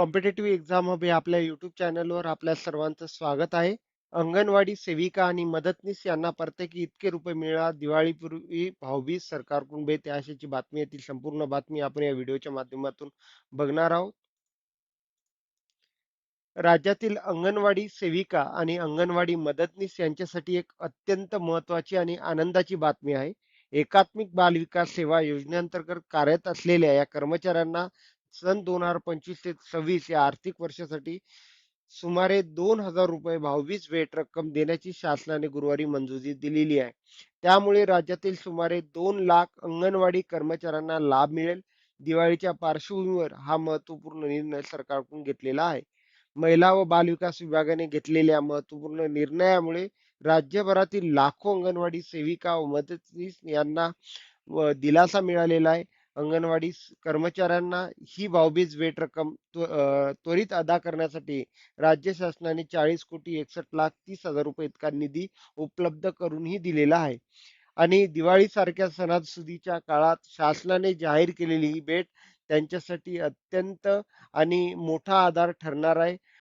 Competitive exam hub या आपल्या YouTube चॅनलवर आपल्या सर्वांचं स्वागत आहे. अंगणवाडी सेविका आणि मदतनीस यांना प्रत्येकी इतके रुपये मिळा दिवाळीपूर्वी भाऊबीज सरकारकडून भेट या आशयाची बातमी येतील संपूर्ण बातमी आपण या व्हिडिओच्या माध्यमातून बघणार आहोत. राज्यातील अंगणवाडी सेविका आणि अंगणवाडी मदतनीस यांच्यासाठी एक अत्यंत महत्वाची आणि आनंदाची बातमी आहे. एकात्मिक बाल विकास सेवा योजनेअंतर्गत कार्यरत असलेल्या या कर्मचाऱ्यांना सन 2025 ते 26 या आर्थिक वर्षासाठी सुमारे दोन हजार रुपये भाऊबीज भेट रक्कम देण्याची शासनाने गुरुवारी मंजुरी दिलेली आहे. त्यामुळे राज्यातील सुमारे दोन लाख अंगणवाडी कर्मचाऱ्यांना लाभ मिळेल. दिवाळीच्या पार्श्वभूमीवर हा महत्त्वपूर्ण निर्णय सरकारकडून घेतलेला आहे. महिला व बालविकास विभागाने घेतलेल्या महत्त्वपूर्ण निर्णयामुळे राज्यभरातील लाखो अंगणवाडी सेविका व मदतनीस यांना दिलासा मिळालेला आहे. अंगणवाडी कर्मचाऱ्यांना ही भाऊबीज वेट रक्कम त्वरित अदा करण्यासाठी राज्य शासनाने 40 कोटी 61 लाख तीस हजार रुपये इतका निधी उपलब्ध करूनही दिलेला आहे. आणि दिवाळीसारख्या सणासुदीच्या काळात शासनाने जाहीर केलेली ही भेट त्यांच्यासाठी अत्यंत आणि मोठा आधार ठरणार आहे.